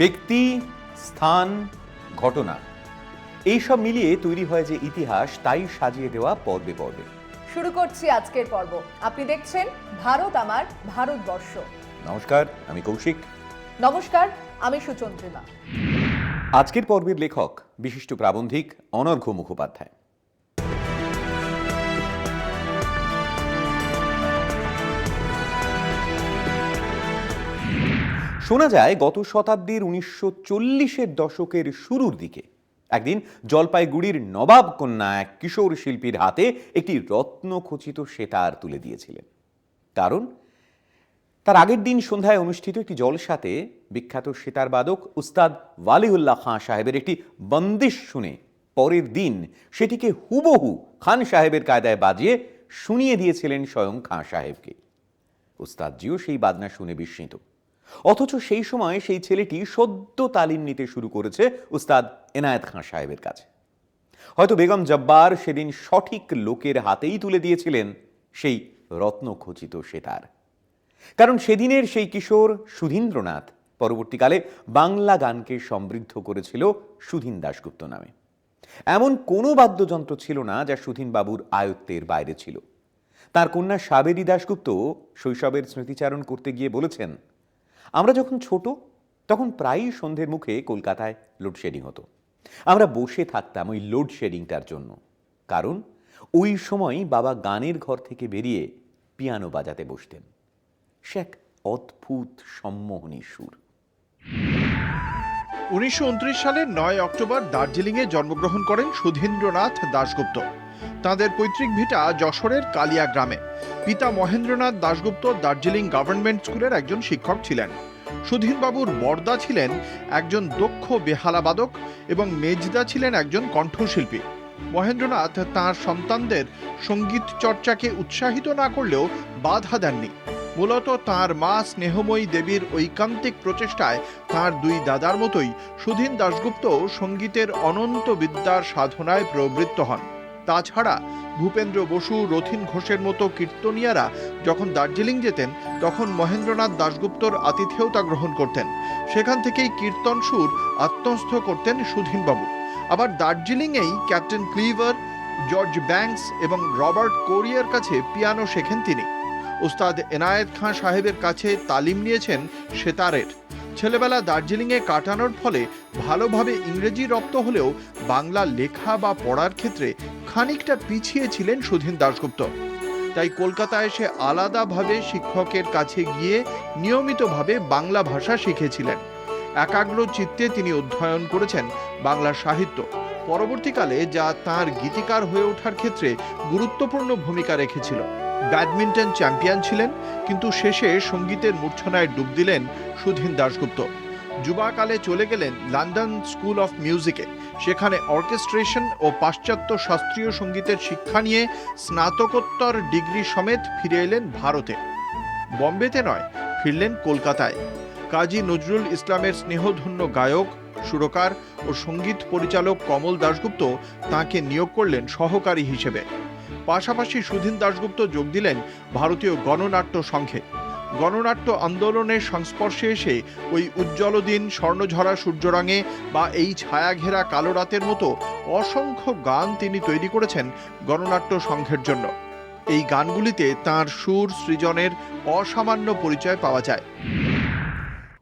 ব্যক্তি স্থান ঘটনা। এইসব মিলিয়ে তৈরি হয় যে ইতিহাস তাই সাজিয়ে দেওয়া পর্বে পর্বে। শুরু করছি আজকের পর্ব। আপনি দেখছেন ভারত আমার ভারতবর্ষ। নমস্কার আমি কৌশিক। নমস্কার আমি সুচন্দ্রিমা। আজকের পর্বের লেখক বিশিষ্ট প্রাবন্ধিক অনর্ঘ্য মুখোপাধ্যায়। শোনা যায়, গত শতাব্দীর উনিশশো চল্লিশের দশকের শুরুর দিকে একদিন জলপাইগুড়ির নবাব কন্যা এক কিশোর শিল্পীর হাতে একটি রত্নখচিত সেতার তুলে দিয়েছিলেন। কারণ তার আগের দিন সন্ধ্যায় অনুষ্ঠিত একটি জলসাতে বিখ্যাত সেতার বাদক উস্তাদ ওয়ালিউল্লাহ খাঁ সাহেবের একটি বন্দিশ শুনে পরের দিন সেটিকে হুবহু খান সাহেবের কায়দায় বাজিয়ে শুনিয়ে দিয়েছিলেন স্বয়ং খাঁ সাহেবকে। উস্তাদজিও সেই বাজনা শুনে বিস্মিত। অথচ সেই সময় সেই ছেলেটি সদ্য তালিম নিতে শুরু করেছে উস্তাদ এনায়েত খাঁ সাহেবের কাছে। হয়তো বেগম জব্বার সেদিন সঠিক লোকের হাতেই তুলে দিয়েছিলেন সেই রত্নখচিত সেতার কারণ সেদিনের সেই কিশোর সুধীন্দ্রনাথ পরবর্তীকালে বাংলা গানকে সমৃদ্ধ করেছিল সুধীন দাশগুপ্ত নামে। এমন কোনো বাদ্যযন্ত্র ছিল না যা সুধীন বাবুর আয়ত্তের বাইরে ছিল। তার কন্যা সাবেরী দাশগুপ্ত শৈশবের স্মৃতিচারণ করতে গিয়ে বলেছেন আমরা যখন ছোট, তখন প্রায়ই সন্ধ্যের মুখে কলকাতায় লোডশেডিং হতো। আমরা বসে থাকতাম ওই লোডশেডিংটার জন্য। কারণ, ওই সময় বাবা গানের ঘর থেকে বেরিয়ে পিয়ানো বাজাতে বসতেন। সে এক অদ্ভুত সম্মোহনী সুর। উনিশশো সালের নয় অক্টোবর দার্জিলিংয়ে জন্মগ্রহণ করেন সুধীন্দ্রনাথ দাশগুপ্ত। তাঁদের পৈতৃক ভিটা যশোরের কালিয়া গ্রামে। পিতা মহেন্দ্রনাথ দাশগুপ্ত দার্জিলিং গভর্নমেন্ট স্কুলের একজন শিক্ষক ছিলেন। সুধীনবাবুর বর্দা ছিলেন একজন দক্ষ বেহালাবাদক এবং মেজদা ছিলেন একজন কণ্ঠশিল্পী। মহেন্দ্রনাথ তাঁর সন্তানদের সংগীত চর্চাকে উৎসাহিত না করলেও বাধা দেননি। মূলত তাঁর মা স্নেহময়ী দেবীর ঐকান্তিক প্রচেষ্টায় তাঁর দুই দাদার মতোই সুধীন দাশগুপ্ত সঙ্গীতের অনন্ত বিদ্যার সাধনায় প্রবৃত্ত হন। তাছাড়া ভূপেন্দ্র বসু, রথিন ঘোষের মতো কীর্তনিয়ারা যখন দার্জিলিং যেতেন, তখন মহেন্দ্রনাথ দাশগুপ্তর আতিথেয়তা গ্রহণ করতেন। সেখান থেকেই কীর্তন সুর আত্মস্থ করতেন সুধীনবাবু। আবার দার্জিলিংয়েই ক্যাপ্টেন ক্লিভার, জর্জ ব্যাংকস এবং রবার্ট কোরিয়ার কাছে পিয়ানো শেখেন তিনি। উস্তাদ এনায়েত খাঁ সাহেবের কাছে তালিম নিয়েছেন সেতারের। ছেলেবেলা দার্জিলিংয়ে কাটানোর ফলে ভালোভাবে ইংরেজি রপ্ত হলেও বাংলা লেখা বা পড়ার ক্ষেত্রে খানিকটা পিছিয়ে ছিলেন সুধীন দাশগুপ্ত। তাই কলকাতায় এসে আলাদাভাবে শিক্ষকের কাছে গিয়ে নিয়মিতভাবে বাংলা ভাষা শিখেছিলেন। একাগ্র চিত্তে তিনি অধ্যয়ন করেছেন বাংলা সাহিত্য। পরবর্তীকালে যা তার গীতিকার হয়ে ওঠার ক্ষেত্রে গুরুত্বপূর্ণ ভূমিকা রেখেছিল। ব্যাডমিন্টন চ্যাম্পিয়ন ছিলেন, কিন্তু শেষে সঙ্গীতের মূর্ছনায় ডুব দিলেন সুধীন দাশগুপ্ত। যুবাকালে চলে গেলেন লন্ডন স্কুল অফ মিউজিকে। সেখানে অর্কেস্ট্রেশন ও পাশ্চাত্য শাস্ত্রীয় সঙ্গীতের শিক্ষা নিয়ে স্নাতকোত্তর ডিগ্রি সমেত ফিরে এলেন ভারতে। বম্বেতে নয়, ফিরলেন কলকাতায়। কাজী নজরুল ইসলামের স্নেহধন্য গায়ক, সুরকার ও সংগীত পরিচালক কমল দাশগুপ্ত তাকে নিয়োগ করলেন সহকারী হিসেবে। পাশাপাশি সুধীন দাশগুপ্ত যোগ দিলেন ভারতীয় গণনাট্য সংঘে। গণনাট্য আন্দোলনের সংস্পর্শে এসে ওই উজ্জ্বল দিন স্বর্ণঝরা সূর্যরঙে বা এই ছায়া ঘেরা কালো রাতের মতো অসংখ্য গান তিনি তৈরি করেছেন গণনাট্য সংঘের জন্য। এই গানগুলিতে তার সুর, সৃজনের অসামান্য পরিচয় পাওয়া যায়।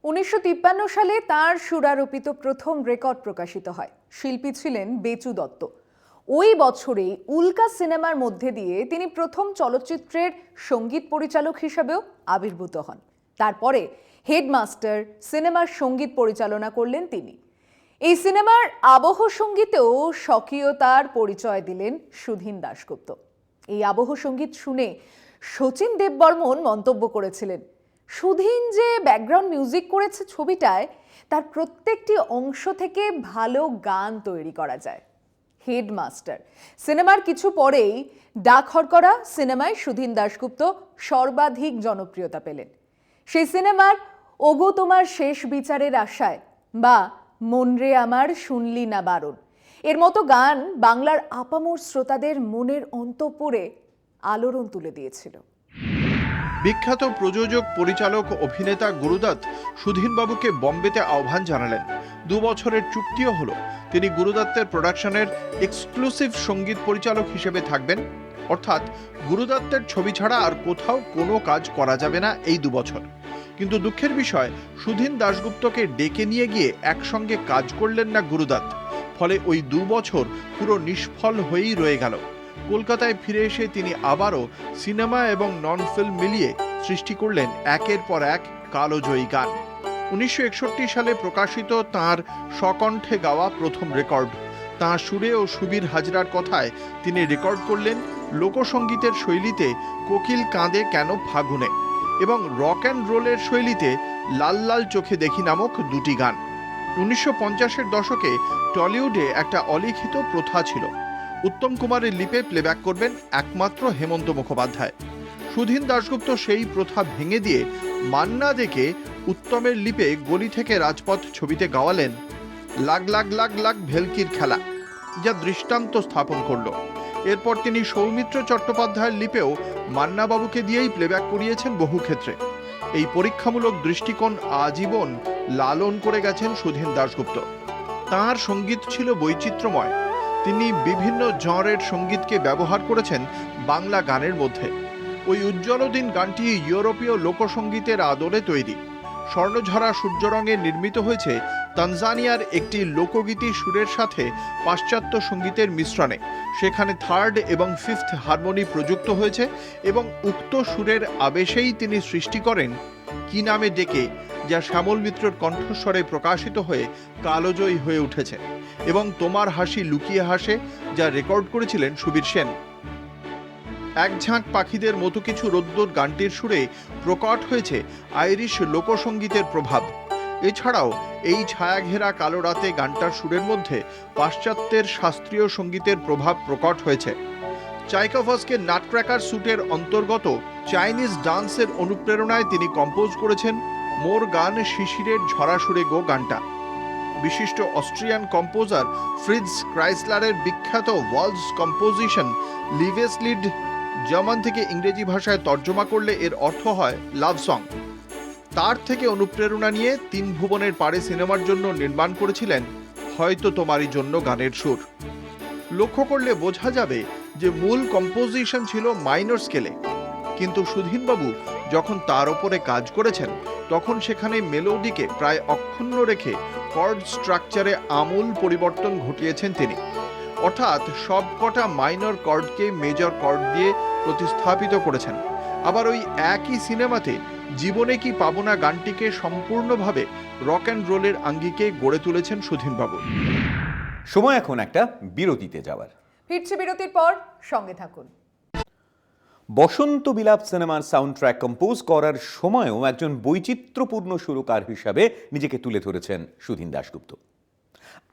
উনিশশো তিপ্পান্ন সালে তার সুরারোপিত প্রথম রেকর্ড প্রকাশিত হয়। শিল্পী ছিলেন বেচু দত্ত। ওই বছরেই উল্কা সিনেমার মধ্যে দিয়ে তিনি প্রথম চলচ্চিত্রের সংগীত পরিচালক হিসাবেও আবির্ভূত হন। তারপরে হেডমাস্টার সিনেমার সংগীত পরিচালনা করলেন তিনি। এই সিনেমার আবহ সঙ্গীতেও স্বকীয়তার পরিচয় দিলেন সুধীন দাশগুপ্ত। এই আবহ সংগীত শুনে শচীন দেববর্মন মন্তব্য করেছিলেন, সুধীন যে ব্যাকগ্রাউন্ড মিউজিক করেছে ছবিটায়, তার প্রত্যেকটি অংশ থেকে ভালো গান তৈরি করা যায়। হেডমাস্টার। সিনেমার কিছু পরেই ডাক হরকরা সিনেমায় সুধীন দাশগুপ্ত সর্বাধিক জনপ্রিয়তা পেলেন। সেই সিনেমার ওগো তোমার শেষ বিচারের আশায় বা মনরে আমার শুনলি না বারণ এর মতো গান বাংলার আপামর শ্রোতাদের মনের অন্তপুরে আলোড়ন তুলে দিয়েছিল। বিখ্যাত প্রযোজক, পরিচালক, অভিনেতা গুরুদত্ত সুধীনবাবুকে বম্বেতে আহ্বান জানালেন। দু বছরের চুক্তিও হলো। তিনি গুরুদত্তের প্রোডাকশনের এক্সক্লুসিভ সংগীত পরিচালক হিসেবে থাকবেন। অর্থাৎ গুরুদত্তের ছবি ছাড়া আর কোথাও কোনো কাজ করা যাবে না এই দু বছর। কিন্তু দুঃখের বিষয় সুধীন দাশগুপ্তকে ডেকে নিয়ে গিয়ে একসঙ্গে কাজ করলেন না গুরুদত্ত। ফলে ওই দু বছর পুরো নিষ্ফল হয়েই রয়ে গেল। কলকাতায় ফিরে এসে তিনি আবারও সিনেমা এবং নন ফিল্ম মিলিয়ে সৃষ্টি করলেন একের পর এক কালোজয়ী গান। উনিশশো একষট্টি সালে প্রকাশিত তার স্বকণ্ঠে গাওয়া প্রথম রেকর্ড। তাঁর সুরে ও সুবীর হাজরার কথায় তিনি রেকর্ড করলেন লোকসঙ্গীতের শৈলীতে কোকিল কাঁদে কেন ফাগুনে এবং রক অ্যান্ড রোলের শৈলীতে লাল লাল চোখে দেখি নামক দুটি গান। উনিশশো পঞ্চাশের দশকে টলিউডে একটা অলিখিত প্রথা ছিল। উত্তম কুমারের লিপে প্লেব্যাক করবেন একমাত্র হেমন্ত মুখোপাধ্যায়। সুধীন দাশগুপ্ত সেই প্রথা ভেঙে দিয়ে মান্না দেখে উত্তমের লিপে গলি থেকে রাজপথ ছবিতে গাওয়ালেন লাগ লাগ লাগ লাগ ভেলকির খেলা, যা দৃষ্টান্ত স্থাপন করল। এরপর তিনি সৌমিত্র চট্টোপাধ্যায়ের লিপেও মান্নাবাবুকে দিয়েই প্লেব্যাক করিয়েছেন বহু ক্ষেত্রে। এই পরীক্ষামূলক দৃষ্টিকোণ আজীবন লালন করে গেছেন সুধীন দাশগুপ্ত। তাঁর সংগীত ছিল বৈচিত্র্যময়। তিনি বিভিন্ন জঁরের সঙ্গীতকে ব্যবহার করেছেন বাংলা গানের মধ্যে। ওই উজ্জ্বলদিন গানটি ইউরোপীয় লোকসঙ্গীতের আদলে তৈরি। স্বর্ণঝরা সূর্যরঙে নির্মিত হয়েছে তানজানিয়ার একটি লোকগীতি সুরের সাথে পাশ্চাত্য সঙ্গীতের মিশ্রণে। সেখানে থার্ড এবং ফিফথ হারমোনি প্রযুক্ত হয়েছে এবং উক্ত সুরের আবেশেই তিনি সৃষ্টি করেন কি নামে ডেকে, যা শ্যামল মিত্রর কণ্ঠস্বরে প্রকাশিত হয়ে কালোজয়ী হয়ে উঠেছে এবং তোমার হাসি লুকিয়ে হাসে, যা রেকর্ড করেছিলেন সুবীর সেন। এক ঝাঁক পাখিদের মতো কিছু রোদ্দুর গানটির সুরে প্রকট হয়েছে আইরিশ লোকসঙ্গীতের প্রভাব। এছাড়াও, এই ছায়াঘেরা কালো রাতে গানটার সুরের মধ্যে পাশ্চাত্যের শাস্ত্রীয় সঙ্গীতের প্রভাব প্রকট হয়েছে। চাইকোভসকে নাটক্র্যাকার স্যুটের অন্তর্গত চাইনিজ ডান্সের অনুপ্রেরণায় তিনি কম্পোজ করেছেন মোর গান শিশিরের ঝরাসুরে গো গানটা। বিশিষ্ট অস্ট্রিয়ান কম্পোজার ফ্রিজ ক্রাইসলারের বিখ্যাত ওয়ালস কম্পোজিশন লিভেস লিড জার্মান থেকে ইংরেজি ভাষায় তর্জমা করলে এর অর্থ হয় লাভ সং। তার থেকে অনুপ্রেরণা নিয়ে তিন ভুবনের পারে সিনেমার জন্য নির্মাণ করেছিলেন হয়তো তোমারই জন্য গানের সুর। লক্ষ্য করলে বোঝা যাবে যে মূল কম্পোজিশন ছিল মাইনর স্কেলে কিন্তু সুধীনবাবু যখন তার ওপরে কাজ করেছেন, তখন সেখানে মেলোডিকে প্রায় অক্ষুণ্ণ রেখে কর্ড স্ট্রাকচারে আমূল পরিবর্তন ঘটিয়েছেন তিনি। অর্থাৎ সবকটা মাইনর কর্ডকে মেজর কর্ড দিয়ে প্রতিস্থাপিত করেছেন। আবার ওই একই সিনেমাতে জীবনে কি পাবো না গানটিকে সম্পূর্ণভাবে রক অ্যান্ড রোলের আঙ্গিকে গড়ে তুলেছেন সুধীনবাবু সময় এখন একটা বিরতিতে যাওয়ার। ফিরছি বিরতির পর, সঙ্গে থাকুন। বসন্ত বিলাপ সিনেমার সাউন্ড ট্র্যাক কম্পোজ করার সময়ও একজন বৈচিত্র্যপূর্ণ সুরকার হিসাবে নিজেকে তুলে ধরেছেন সুধীন দাশগুপ্ত।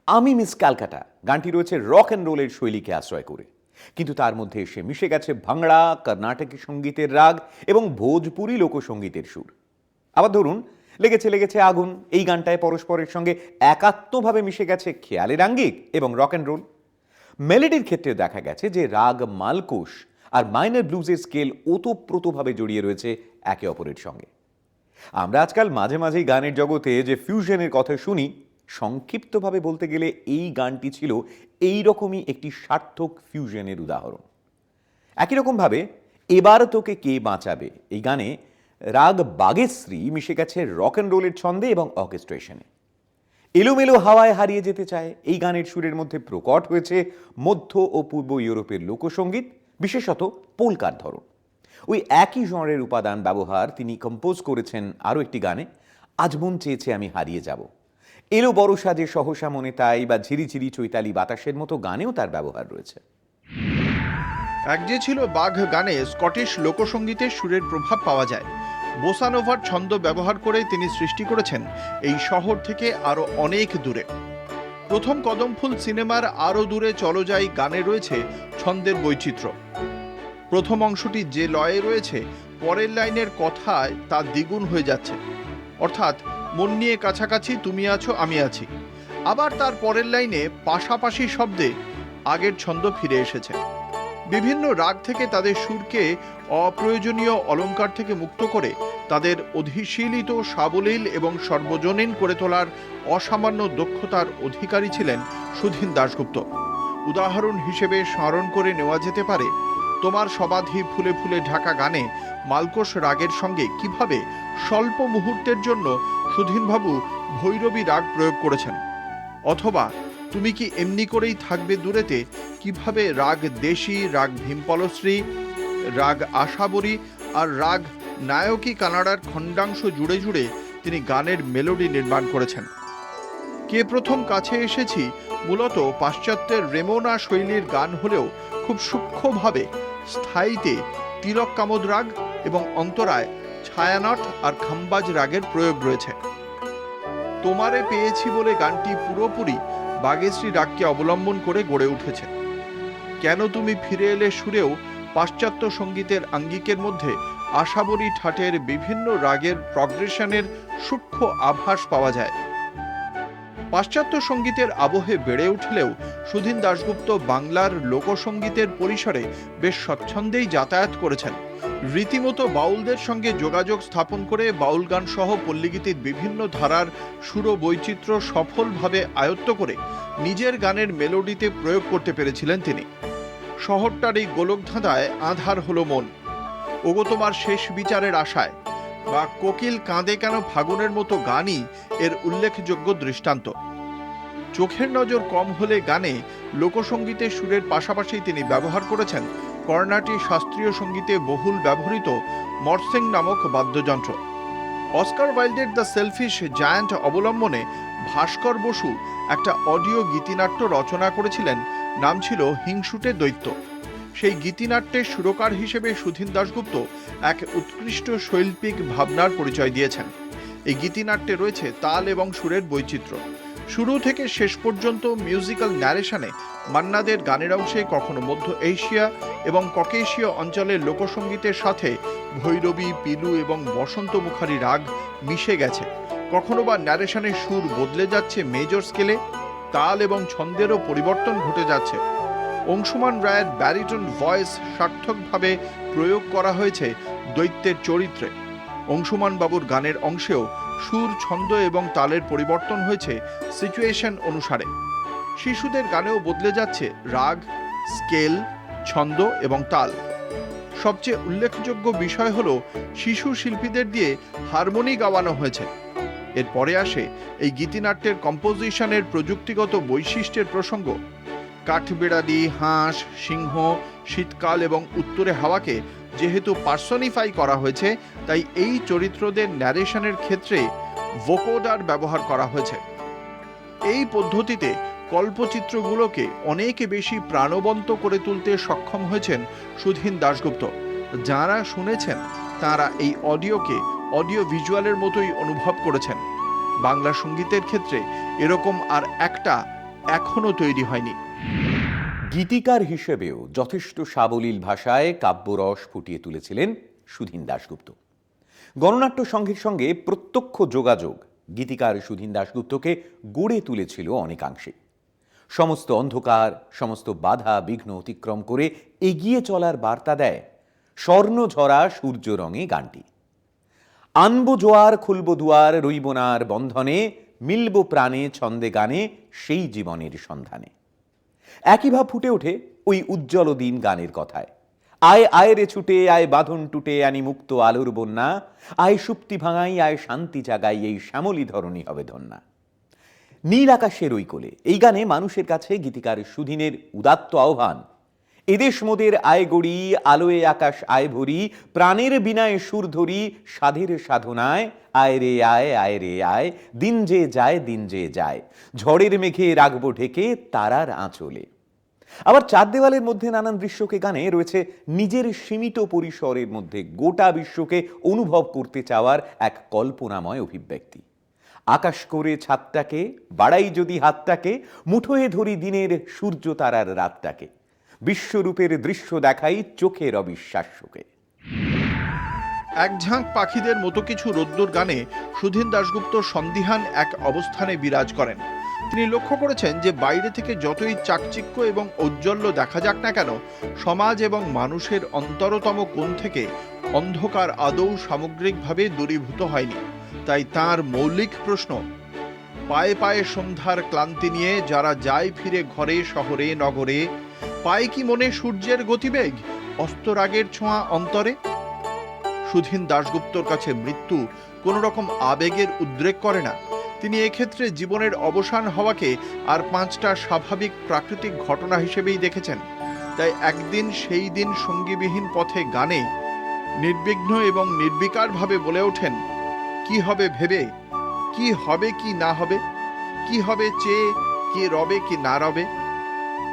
আমি মিস ক্যালকাটা, গানটি রয়েছে রক অ্যান্ড রোলের শৈলীকে আশ্রয় করে। কিন্তু তার মধ্যে এসে মিশে গেছে ভাংড়া কর্ণাটকী সঙ্গীতের রাগ এবং ভোজপুরি লোকসঙ্গীতের সুর। আবার ধরুন, লেগেছে লেগেছে আগুন, এই গানটায় পরস্পরের সঙ্গে একাত্মভাবে মিশে গেছে খেয়ালের আঙ্গিক এবং রক অ্যান্ড রোল মেলেডির ক্ষেত্রে দেখা গেছে যে রাগ, মালকোষ আর মাইনার ব্লুজের স্কেল ওতপ্রোতভাবে জড়িয়ে রয়েছে একে অপরের সঙ্গে। আমরা আজকাল মাঝে মাঝেই গানের জগতে যে ফিউশনের কথা শুনি, সংক্ষিপ্তভাবে বলতে গেলে এই গানটি ছিল এই রকমই একটি সার্থক ফিউশনের উদাহরণ। একই রকমভাবে এবার তোকে কে বাঁচাবে? এই গানে রাগ বাগেশ্রী মিশে গেছে রক অ্যান্ড রোলের ছন্দে এবং অর্কেস্ট্রেশনে এলোমেলো হাওয়ায় হারিয়ে যেতে চায়। এই গানের সুরের মধ্যে প্রকট হয়েছে মধ্য ও পূর্ব ইউরোপের লোকসঙ্গীত, বিশেষত পোলকার ধরন। ওই একই জনরের উপাদান ব্যবহার তিনি কম্পোজ করেছেন আরও একটি গানে, আজ মন চেয়েছে আমি হারিয়ে যাব। এলো বড় সাজে সহসা মনে তাই বা ঝিরিঝিরি চৈতালি বাতাসের মতো গানেও তার ব্যবহার রয়েছে। এক যে ছিল বাঘ গানে স্কটিশ লোকসঙ্গীতের সুরের প্রভাব পাওয়া যায়। বোসানোভার ছন্দ ব্যবহার করে তিনি সৃষ্টি করেছেন এই শহর থেকে আরও অনেক দূরে। প্রথম কদমফুল সিনেমার আরও দূরে চলো যাই গানে রয়েছে ছন্দের বৈচিত্র্য। প্রথম অংশটি যে লয়ে রয়েছে, পরের লাইনের কথায় তা দ্বিগুণ হয়ে যাচ্ছে। অর্থাৎ, মন নিয়ে কাছাকাছি তুমি আছো, আমি আছি। আবার তার পরের লাইনে পাশাপাশি শব্দে আগের ছন্দ ফিরে এসেছে। বিভিন্ন রাগ থেকে তাদের সুরকে অপ্রয়োজনীয় অলঙ্কার থেকে মুক্ত করে তাদের অধিশীলিত সাবলীল এবং সর্বজনীন করে তোলার অসামান্য দক্ষতার অধিকারী ছিলেন সুধীন দাশগুপ্ত। উদাহরণ হিসেবে স্মরণ করে নেওয়া যেতে পারে, তোমার সমাধি ফুলে ফুলে ঢাকা গানে মালকোষ রাগের সঙ্গে কীভাবে স্বল্প মুহূর্তের জন্য সুধীনবাবু ভৈরবী রাগ প্রয়োগ করেছেন? অথবা তুমি কি এমনি করেই থাকবে দূরেতে? কীভাবে রাগ দেশি, রাগ ভীমপলশ্রী, রাগ আশাবরী আর রাগ নায়কী কানাডার খণ্ডাংশ জুড়ে জুড়ে তিনি গানের মেলোডি নির্মাণ করেছেন? কে প্রথম কাছে এসেছি? মূলত পাশ্চাত্যের রেমোনা শৈলীর গান হলেও খুব সূক্ষ্মভাবে স্থায়ীতে তিলক কামদ রাগ এবং অন্তরায় ছায়ানট আর খাম্বাজ রাগের প্রয়োগ রয়েছে। তোমারে পেয়েছি বলে গানটি পুরোপুরি বাগেশ্রী রাগকে অবলম্বন করে গড়ে উঠেছে। কেন তুমি ফিরে এলে সুরেও পাশ্চাত্য সঙ্গীতের আঙ্গিকের মধ্যে আশাবরী ঠাটের বিভিন্ন রাগের প্রগ্রেশনের সূক্ষ্ম আভাস পাওয়া যায়। পাশ্চাত্য সঙ্গীতের আবহে বেড়ে উঠলেও সুধীন দাশগুপ্ত বাংলার লোকসঙ্গীতের পরিসরে বেশ স্বচ্ছন্দেই যাতায়াত করেছেন। রীতিমতো বাউলদের সঙ্গে যোগাযোগ স্থাপন করে বাউল গান সহ পল্লীগীতির বিভিন্ন ধারার সুর বৈচিত্র্য সফলভাবে আয়ত্ত করে নিজের গানের মেলোডিতে প্রয়োগ করতে পেরেছিলেন তিনি। শহরটার এই গোলকধাঁধায় আধার হলো মন। ওগো তোমার শেষ বিচারের আশায় বা কোকিল কাঁদে কেন ফাগুনের মতো গানই এর উল্লেখযোগ্য দৃষ্টান্ত। চোখের নজর কম হলে গানে লোকসঙ্গীতের সুরের পাশাপাশি তিনি ব্যবহার করেছেন কর্ণাটিক শাস্ত্রীয় সঙ্গীতে বহুল ব্যবহৃত মর্সিং নামক বাদ্যযন্ত্র। অস্কার ওয়াইল্ডের দ্য সেলফিশ জায়ান্ট অবলম্বনে ভাস্কর বসু একটা অডিও গীতিনাট্য রচনা করেছিলেন, নাম ছিল হিংসুটে দৈত্য। সেই গীতিনাট্যের সুরকার হিসেবে সুধীন দাশগুপ্ত এক উৎকৃষ্ট শৈল্পিক ভাবনার পরিচয় দিয়েছেন। এই গীতিনাট্যে রয়েছে তাল এবং সুরের বৈচিত্র্য। শুরু থেকে শেষ পর্যন্ত মিউজিক্যাল ন্যারেশনে মান্নাদের গানের অংশে কখনো মধ্য এশিয়া এবং ককেশীয় অঞ্চলের লোকসঙ্গীতের সাথে ভৈরবী, পিলু এবং বসন্ত মুখারি রাগ মিশে গেছে। কখনো বা ন্যারেশনের সুর বদলে যাচ্ছে মেজর স্কেলে, তাল এবং ছন্দেরও পরিবর্তন ঘটে যাচ্ছে। অংশুমান রায়ের ব্যারিটন ভয়েস সার্থকভাবে প্রয়োগ করা হয়েছে দৈত্যের চরিত্রে। অংশুমান বাবুর গানের অংশেও সুর, ছন্দ এবং তালের পরিবর্তন হয়েছে সিচুয়েশন অনুসারে। শিশুদের গানেও বদলে যাচ্ছে রাগ, স্কেল, ছন্দ এবং তাল। সবচেয়ে উল্লেখযোগ্য বিষয় হলো শিশু শিল্পীদের দিয়ে হারমোনি গাওয়ানো হয়েছে। এরপরে আসে এই গীতিনাট্যের কম্পোজিশনের প্রযুক্তিগত বৈশিষ্ট্যের প্রসঙ্গ। কাঠবেড়ালি, হাঁস, সিংহ, শীতকাল এবং উত্তরে হাওয়াকে যেহেতু পার্সনিফাই করা হয়েছে, তাই এই চরিত্রদের ন্যারেশনের ক্ষেত্রে ভোকোডার ব্যবহার করা হয়েছে। এই পদ্ধতিতে কল্পচিত্রগুলোকে অনেক বেশি প্রাণবন্ত করে তুলতে সক্ষম হয়েছেন সুধীন দাশগুপ্ত। যারা শুনেছেন, তারা এই অডিওকে অডিও ভিজুয়ালের মতোই অনুভব করেছেন। বাংলা সঙ্গীতের ক্ষেত্রে এরকম আর একটা এখনও তৈরি হয়নি। গীতিকার হিসেবেও যথেষ্ট সাবলীল ভাষায় কাব্যরস ফুটিয়ে তুলেছিলেন সুধীন দাশগুপ্ত। গণনাট্য সংঘের সঙ্গে প্রত্যক্ষ যোগাযোগ গীতিকার সুধীন দাশগুপ্তকে গড়ে তুলেছিল অনেকাংশে। সমস্ত অন্ধকার, সমস্ত বাধা বিঘ্ন অতিক্রম করে এগিয়ে চলার বার্তা দেয় স্বর্ণঝরা সূর্য রঙে গানটি। আনব জোয়ার, খুলব দুয়ার রইবনার বন্ধনে, মিলব প্রাণে ছন্দে গানে সেই জীবনের সন্ধানে। একই ভাব ফুটে ওঠে ওই উজ্জ্বল দিন গানের কথায়। আয় আয় রে ছুটে, আয় বাঁধন টুটে, আনি মুক্ত আলোর বন্যা। আয় সুপ্তি ভাঙাই, আয় শান্তি জাগাই, এই শ্যামলী ধরনী হবে ধন্যা। নীল আকাশের ওই কোলে, এই গানে মানুষের কাছে গীতিকার সুধীনের উদাত্ত আহ্বান। এদেশ মোদের আয় গড়ি আলোয় আকাশ আয় ভরি, প্রাণের বিনায় সুর ধরি, সাধের সাধনায়, আয় রে আয় আয় রে আয়, দিন যে যায়, দিন যে যায়। ঝড়ের মেঘে রাখব ঢেকে, তারার আঁচলে। আবার চার দেওয়ালের মধ্যে নানান দৃশ্যকে গানে রয়েছে নিজের সীমিত পরিসরের মধ্যে গোটা বিশ্বকে অনুভব করতে চাওয়ার এক কল্পনাময় অভিব্যক্তি। আকাশ করে ছাদটাকে বাড়াই যদি হাতটাকে, মুঠোয় ধরি দিনের সূর্য তারার রাতটাকে। বিশ্বরূপের দৃশ্য দেখাই চোখের অবিশ্বাস্যকে। এক ঝাঁক পাখিদের মতো কিছু রোদ্দুর গানে সুধীন দাশগুপ্ত সন্দিহান এক অবস্থানে বিরাজ করেন। তিনি লক্ষ্য করেছেন যে বাইরে থেকে যতই চাকচিক্য এবং ঔজ্জ্বল্য দেখা যাক না কেন, সমাজ এবং মানুষের অন্তরতম কোণ থেকে অন্ধকার আদৌ সামগ্রিকভাবে দূরীভূত হয়নি। তাই তার মৌলিক প্রশ্ন, পায়ে পায়ে সন্ধ্যার ক্লান্তি নিয়ে যারা যায় ফিরে ঘরে, শহরে, নগরে পায় কি মনে সূর্যের গতিবেগ? অস্তরাগের ছোঁয়া অন্তরে? সুধীন দাশগুপ্তর কাছে মৃত্যু কোনো রকম আবেগের উদ্রেক করে না। তিনি এক্ষেত্রে জীবনের অবসান হওয়াকে আর পাঁচটা স্বাভাবিক প্রাকৃতিক ঘটনা হিসেবেই দেখেছেন। তাই একদিন সেই দিন সঙ্গীবিহীন পথে গানে নির্বিঘ্ন এবং নির্বিকারভাবে বলে ওঠেন, কি হবে ভেবে? কি হবে কি না হবে? কি হবে চেয়ে? কে রবে কি না রবে?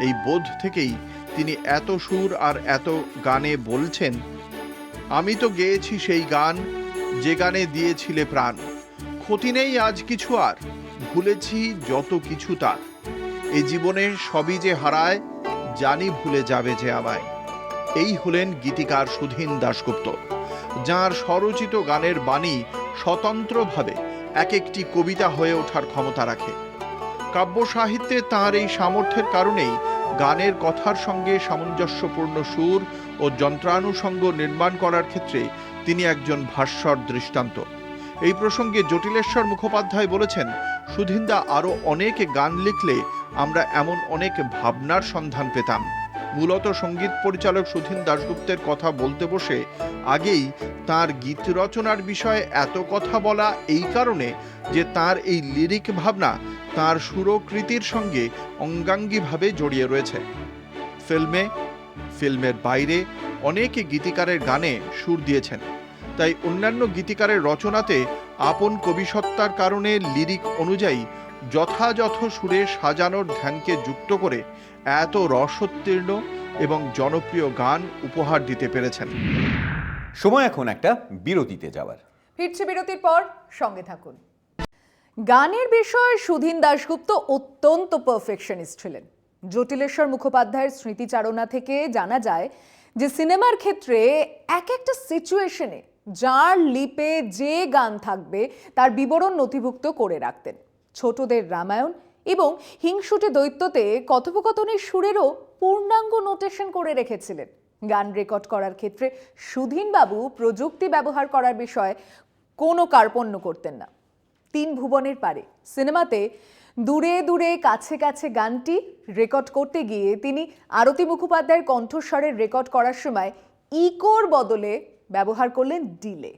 এই বোধ থেকেই তিনি এত সুর আর এত গানে বলছেন, আমি তো গেয়েছি সেই গান যে গানে দিয়েছিলে প্রাণ। ক্ষতি নেই আজ কিছু আর, ভুলেছি যত কিছু তার। এ জীবনে সবই যে হারায়, জানি ভুলে যাবে যে আমায়। এই হলেন গীতিকার সুধীন দাশগুপ্ত, যাঁর স্বরচিত গানের বাণী স্বতন্ত্রভাবে এক একটি কবিতা হয়ে ওঠার ক্ষমতা রাখে। কাব্য সাহিত্যে তাঁর এই সামর্থ্যের কারণেই গানের কথার সঙ্গে সামঞ্জস্যপূর্ণ সুর ও যন্ত্রানুষঙ্গ নির্মাণ করার ক্ষেত্রে তিনি একজন ভাস্বর দৃষ্টান্ত। এই প্রসঙ্গে জটিলেশ্বর মুখোপাধ্যায় বলেছেন, সুধিন্দা আরও অনেক গান লিখলে আমরা এমন অনেক ভাবনার সন্ধান পেতাম। মূলত সংগীত পরিচালক সুধীন দাশগুপ্তের কথা বলতে বসে আগেই তার গীত রচনার বিষয়ে এত কথা বলা এই কারণে যে তার এই লিরিক ভাবনা তার সুরকৃতির সঙ্গে অঙ্গাঙ্গিভাবে জড়িয়ে রয়েছে। ফিল্মে, ফিল্মের বাইরে অনেকে গীতিকারের গানে সুর দিয়েছেন। তাই অন্যান্য গীতিকারের রচনাতে আপন কবিসত্তার কারণে লিরিক অনুযায়ী যথাযথ সুরে সাজানোর ধ্যানকে যুক্ত করে এত রসোত্তীর্ণ এবং জনপ্রিয় গান উপহার দিতে পেরেছেন। সময় এখন একটা বিরতিতে যাওয়ার। ফিরছি বিরতির পর সঙ্গে থাকুন। গানের বিষয়ে সুধীন দাশগুপ্ত অত্যন্ত পারফেকশনিস্ট ছিলেন। জটিলেশ্বর মুখোপাধ্যায়ের স্মৃতিচারণা থেকে জানা যায় যে সিনেমার ক্ষেত্রে এক একটা সিচুয়েশনে যার লিপে যে গান থাকবে তার বিবরণ নথিভুক্ত করে রাখতেন। ছোটদের রামায়ণ এবং হিংসুটে দৈত্যতে কথোপকথনের সুরেরও পূর্ণাঙ্গ নোটেশন করে রেখেছিলেন। গান রেকর্ড করার ক্ষেত্রে সুধীনবাবু প্রযুক্তি ব্যবহার করার বিষয়ে কোনো কার্পণ্য করতেন না। তিন ভুবনের পারে সিনেমাতে দূরে দূরে কাছে কাছে গানটি রেকর্ড করতে গিয়ে তিনি আরতি মুখোপাধ্যায়ের কণ্ঠস্বরের রেকর্ড করার সময় ইকোর বদলে ব্যবহার করলেন ডিলে।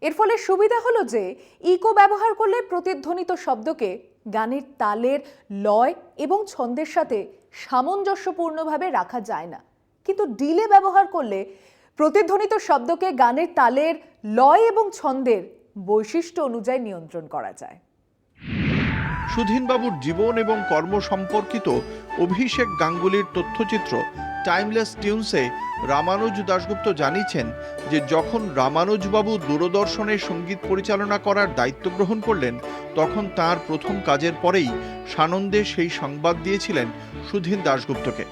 এর ফলে সুবিধা হলো যে ইকো ব্যবহার করলে প্রতিধ্বনিত শব্দকে গানের তালের লয় এবং ছন্দের সাথে সামঞ্জস্যপূর্ণভাবে রাখা যায় না। কিন্তু ডিলে ব্যবহার করলে প্রতিধ্বনিত শব্দকে গানের তালের লয় এবং ছন্দের বৈশিষ্ট্য অনুযায়ী নিয়ন্ত্রণ করা যায়। সুধীনবাবুর জীবন এবং কর্ম সম্পর্কিত অভিষেক গাঙ্গুলির তথ্যচিত্র টাইমলেস টিউনসে রামানুজ দাশগুপ্ত জানিয়েছেন যে যখন রামানুজবাবু দূরদর্শনে সংগীত পরিচালনা করার দায়িত্ব গ্রহণ করলেন, তখন তার প্রথম কাজের পরেই সানন্দে সেই সংবাদ দিয়েছিলেন সুধীন দাশগুপ্তকে।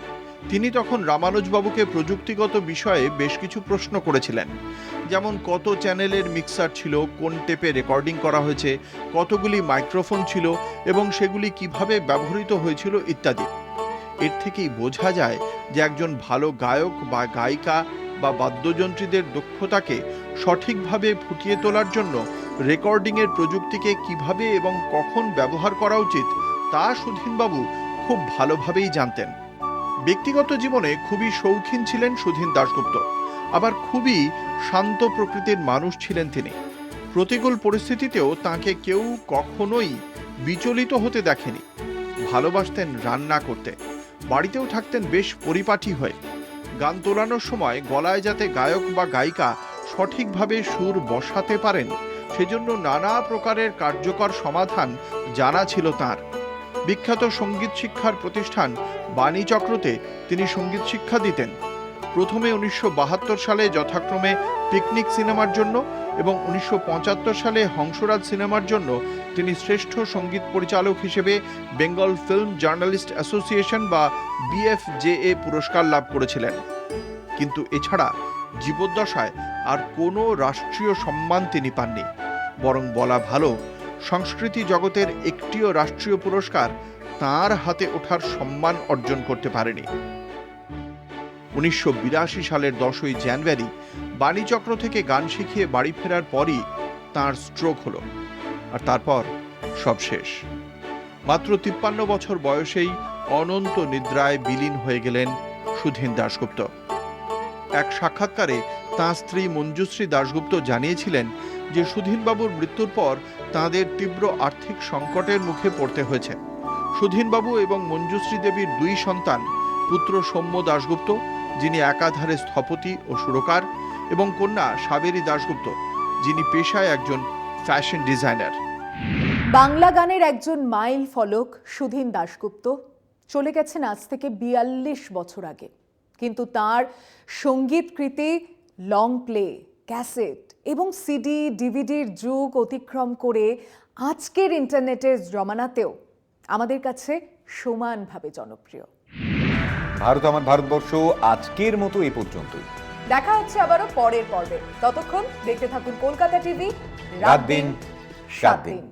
তিনি তখন রামানুজবাবুকে প্রযুক্তিগত বিষয়ে বেশ কিছু প্রশ্ন করেছিলেন। যেমন, কত চ্যানেলের মিক্সার ছিল, কোন টেপে রেকর্ডিং করা হয়েছে, কতগুলি মাইক্রোফোন ছিল এবং সেগুলি কীভাবে ব্যবহৃত হয়েছিল ইত্যাদি। এর থেকেই বোঝা যায় যে একজন ভালো গায়ক বা গায়িকা বা বাদ্যযন্ত্রীদের দক্ষতাকে সঠিকভাবে ফুটিয়ে তোলার জন্য রেকর্ডিংয়ের প্রযুক্তিকে কীভাবে এবং কখন ব্যবহার করা উচিত তা সুধীনবাবু খুব ভালোভাবেই জানতেন। ব্যক্তিগত জীবনে খুবই শৌখিন ছিলেন সুধীন দাশগুপ্ত। আবার খুবই শান্ত প্রকৃতির মানুষ ছিলেন তিনি। প্রতিকূল পরিস্থিতিতেও তাকে কেউ কখনোই বিচলিত হতে দেখেনি। ভালোবাসতেন রান্না করতে। বাড়িতেও থাকতেন বেশ পরিপাটি হয়ে। গান তোলানোর সময় গলায় যাতে গায়ক বা গায়িকা সঠিকভাবে সুর বসাতে পারেন, সেজন্য নানা প্রকারের কার্যকর সমাধান জানা ছিল তার। বিখ্যাত সংগীত শিক্ষার প্রতিষ্ঠান বাণী চক্রতে তিনি সংগীত শিক্ষা দিতেন। প্রথমে উনিশশো বাহাত্তর সালে যথাক্রমে পিকনিক সিনেমার জন্য এবং উনিশশো পঁচাত্তর সালে হংসরাজ সিনেমার জন্য তিনি শ্রেষ্ঠ সংগীত পরিচালক হিসেবে বেঙ্গল ফিল্ম জার্নালিস্ট অ্যাসোসিয়েশন বা বিএফজেএ পুরস্কার লাভ করেছিলেন। কিন্তু এছাড়া জীবদ্দশায় আর কোনো রাষ্ট্রীয় সম্মান তিনি পাননি। বরং বলা ভালো, সংস্কৃতি জগতের একটিও রাষ্ট্রীয় পুরস্কার তার হাতে ওঠার সম্মান অর্জন করতে পারেনি। উনিশশো বিরাশি সালের দশই জানুয়ারি বাণীচক্র থেকে গান শিখিয়ে বাড়ি ফেরার পরই তার স্ট্রোক হলো। আর তারপর সব শেষ। মাত্র তিপ্পান্ন বছর বয়সেই অনন্ত নিদ্রায় বিলীন হয়ে গেলেন সুধীন দাশগুপ্ত। এক সাক্ষাৎকারে তাঁর স্ত্রী মঞ্জুশ্রী দাশগুপ্ত জানিয়েছিলেন যে সুধীনবাবুর মৃত্যুর পর তাঁদের তীব্র আর্থিক সংকটের মুখে পড়তে হয়েছে। সুধীনবাবু এবং মঞ্জুশ্রী দেবীর দুই সন্তান, পুত্র সৌম্য দাশগুপ্ত যিনি একাধারে স্থপতি ও সুরকার, এবং কন্যা সাবেরী দাশগুপ্ত, যিনি পেশায় একজন ফ্যাশন ডিজাইনার। বাংলা গানের একজন মাইল ফলক সুধীন দাশগুপ্ত চলে গেছেন আজ থেকে বিয়াল্লিশ বছর আগে। কিন্তু তার সঙ্গীতকৃতি লং প্লে ক্যাসেট এবং সিডি ডিভিডির যুগ অতিক্রম করে আজকের ইন্টারনেটের জমানাতেও আমাদের কাছে সমানভাবে জনপ্রিয়। ভারত আমার ভারতবর্ষ আজকের মতো এ পর্যন্তই দেখা হচ্ছে আবারও পরের পর্বে ততক্ষণ দেখতে থাকুন কলকাতা টিভি রাত দিন, সাত দিন।